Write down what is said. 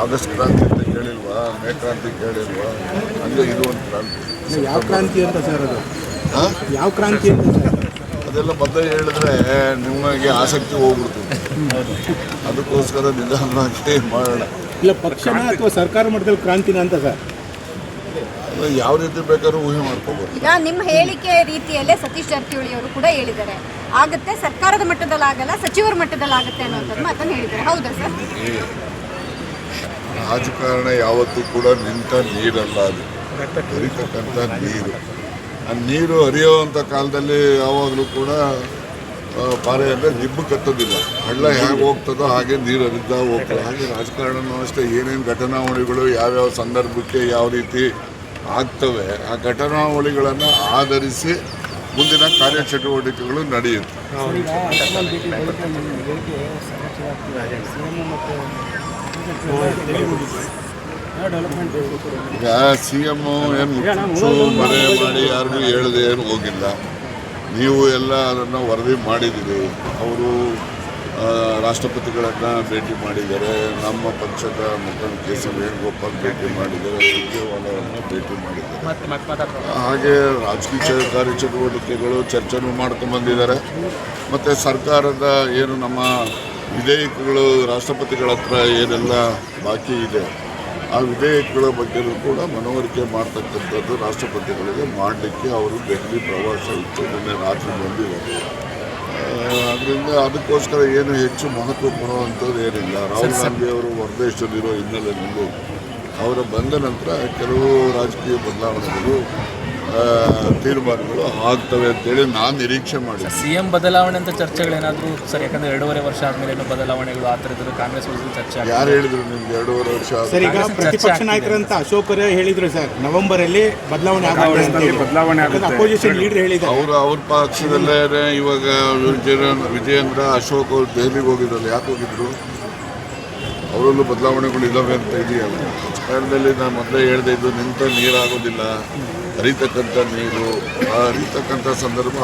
August ಕ್ರಾಂತಿ ಅಂತ ಕೇಳಿಲ್ವಾ ಮೇ ಕ್ರಾಂತಿ ಕೇಳಿಲ್ವಾ ಹಂಗೆ ಇದು ಒಂದು ಕ್ರಾಂತಿ. ಯಾವ ಕ್ರಾಂತಿ ಅಂತ ಸರ್ ಅದು? ಹಾ? ಯಾವ ಕ್ರಾಂತಿ ಅಂತ ಅದೆಲ್ಲ ಮೊದಲೇ ಹೇಳಿದ್ರೆ ನಿಮಗೆ ಆಸಕ್ತಿ ಹೋಗ್ಬಿಡ್ತದೆ ಅದಕ್ಕೋಸ್ಕರ ನಿಧಾನವಾಗಿ ಮಾಡೋಣ. ಇಲ್ಲ ಪಕ್ಷನ ಅಥವಾ ಸರ್ಕಾರ ಮಟ್ಟದಲ್ಲಿ ಕ್ರಾಂತಿನ ಅಂತ ಸರ್? ಯಾವ ರೀತಿ ಬೇಕಾದ್ರೂ ಊಹೆ ಮಾಡ್ಕೋಬಹುದು ಈಗ ನಿಮ್ಮ ಹೇಳಿಕೆ ರೀತಿಯಲ್ಲೇ ಸತೀಶ್ ಜಾರಕಿಹೊಳಿ ಅವರು ಕೂಡ ಹೇಳಿದ್ದಾರೆ. ಆಗುತ್ತೆ ಸರ್ಕಾರದ ಮಟ್ಟದಲ್ಲಿ ಆಗಲ್ಲ ಸಚಿವರ ಮಟ್ಟದಲ್ಲಿ ಆಗುತ್ತೆ ಅನ್ನೋಂಥದ್ದು ಮಾತನ್ನು ಹೇಳಿದ್ದಾರೆ. ಹೌದಾ ಸರ್? ರಾಜಕಾರಣ ಯಾವತ್ತೂ ಕೂಡ ನಿಂತ ನೀರಲ್ಲ ಅದು. ಹರಿತಕ್ಕಂಥ ನೀರು. ಆ ನೀರು ಹರಿಯುವಂಥ ಕಾಲದಲ್ಲಿ ಯಾವಾಗಲೂ ಕೂಡ ಪಾರೆ ಅಂದರೆ ನಿಬ್ಬು ಕತ್ತೋದಿಲ್ಲ. ಹಳ್ಳ ಹೇಗೆ ಹೋಗ್ತದೋ ಹಾಗೆ ನೀರು ಹರಿದಾ ಹೋಗ್ತದೆ. ಹಾಗೆ ರಾಜಕಾರಣನೂ ಅಷ್ಟೇ. ಏನೇನು ಘಟನಾವಳಿಗಳು ಯಾವ್ಯಾವ ಸಂದರ್ಭಕ್ಕೆ ಯಾವ ರೀತಿ ಆಗ್ತವೆ ಆ ಘಟನಾವಳಿಗಳನ್ನು ಆಧರಿಸಿ ಮುಂದಿನ ಕಾರ್ಯಚಟುವಟಿಕೆಗಳು ನಡೆಯುತ್ತೆ. ಈಗ ಸಿ ಎಂ ಏನು ಮುಚ್ಚು ಮರೆ ಮಾಡಿ ಯಾರಿಗೂ ಹೇಳದೆ ಏನು ಹೋಗಿಲ್ಲ. ನೀವು ಎಲ್ಲ ಅದನ್ನು ವರದಿ ಮಾಡಿದ್ದೀರಿ. ಅವರು ರಾಷ್ಟ್ರಪತಿಗಳನ್ನು ಭೇಟಿ ಮಾಡಿದ್ದಾರೆ. ನಮ್ಮ ಪಕ್ಷದ ಮುಖಂಡ ಕೆ ಸಿ ವೇಣುಗೋಪಾಲ್ ಭೇಟಿ ಮಾಡಿದ್ದಾರೆ. ಸುರ್ಜೇವಾಲವನ್ನು ಭೇಟಿ ಮಾಡಿದ್ದಾರೆ. ಹಾಗೆ ರಾಜಕೀಯ ಕಾರ್ಯ ಚಟುವಟಿಕೆಗಳು ಚರ್ಚೆನೂ ಮಾಡ್ಕೊಂಡು ಬಂದಿದ್ದಾರೆ. ಮತ್ತು ಸರ್ಕಾರದ ಏನು ನಮ್ಮ ವಿಧೇಯಕಗಳು ರಾಷ್ಟ್ರಪತಿಗಳ ಹತ್ರ ಏನೆಲ್ಲ ಬಾಕಿ ಇದೆ ಆ ವಿಧೇಯಕಗಳ ಬಗ್ಗೆನೂ ಕೂಡ ಮನವರಿಕೆ ಮಾಡ್ತಕ್ಕಂಥದ್ದು ರಾಷ್ಟ್ರಪತಿಗಳಿಗೆ ಮಾಡಲಿಕ್ಕೆ ಅವರು ದೆಹಲಿ ಪ್ರವಾಸ ಇತ್ತು ನಿನ್ನೆ ರಾತ್ರಿ ಬಂದಿದ್ದಾರೆ ಅದರಿಂದ ಅದಕ್ಕೋಸ್ಕರ ಏನು ಹೆಚ್ಚು ಮಹತ್ವ ಕೊಡುವಂಥದ್ದು ಏನಿಲ್ಲ. ರಾಹುಲ್ ಗಾಂಧಿ ಅವರು ಹೊರದೇಶದಲ್ಲಿರೋ ಹಿನ್ನೆಲೆಯಲ್ಲಿ ಅವರ ಬಂದ ನಂತರ ಕೆಲವು ರಾಜಕೀಯ ಬದಲಾವಣೆಗಳು ತೀರ್ಮಾನಗಳು ಆಗ್ತವೆ ಅಂತೇಳಿ ನಾನು ನಿರೀಕ್ಷೆ ಮಾಡಿದೆ ಸಿ ಎಂ ಬದಲಾವಣೆ ಅಂತ ಚರ್ಚೆಗಳೇನಾದರೂ ಸರ್ ಯಾಕಂದ್ರೆ ಎರಡೂವರೆ ವರ್ಷ ಆದಮೇಲೆ ಏನೋ ಬದಲಾವಣೆಗಳು ಆ ಥರದ್ದು ಕಾಂಗ್ರೆಸ್ ವಿರುದ್ಧ ಚರ್ಚೆ. ಯಾರು ಹೇಳಿದ್ರು ನಿಮ್ಗೆ ಎರಡೂವರೆ ವರ್ಷ ಸರ್ ಈಗ ಪ್ರತಿಪಕ್ಷ ನಾಯಕರಂತ ಅಶೋಕ್ ಅವರೇ ಹೇಳಿದ್ರು ಸರ್ ನವೆಂಬರ್ ಅಲ್ಲಿ ಬದಲಾವಣೆ ಬದಲಾವಣೆ ಅಪೋಸಿಷನ್ ಲೀಡರ್ ಹೇಳಿದ್ರು ಅವರು ಅವ್ರ ಪಕ್ಷದಲ್ಲೇ ಇವಾಗ ವಿಜಯ- ವಿಜಯೇಂದ್ರ ಅಶೋಕ್ ಅವರು ದೆಹಲಿಗೆ ಹೋಗಿದ್ರಲ್ಲ ಯಾಕೆ ಹೋಗಿದ್ರು? ಅವರಲ್ಲೂ ಬದಲಾವಣೆಗಳು ಇದ್ದಾವೆ ಅಂತ ಇದೆಯಲ್ಲ. ಕಾರಣದಲ್ಲಿ ನಾನು ಮೊದಲೇ ಹೇಳ್ದೆ ಇದು ನಿಂತ ನೀರಾಗೋದಿಲ್ಲ. ಹರಿತಕ್ಕಂಥ ನೀರು ಹರಿತಕ್ಕಂಥ ಸಂದರ್ಭ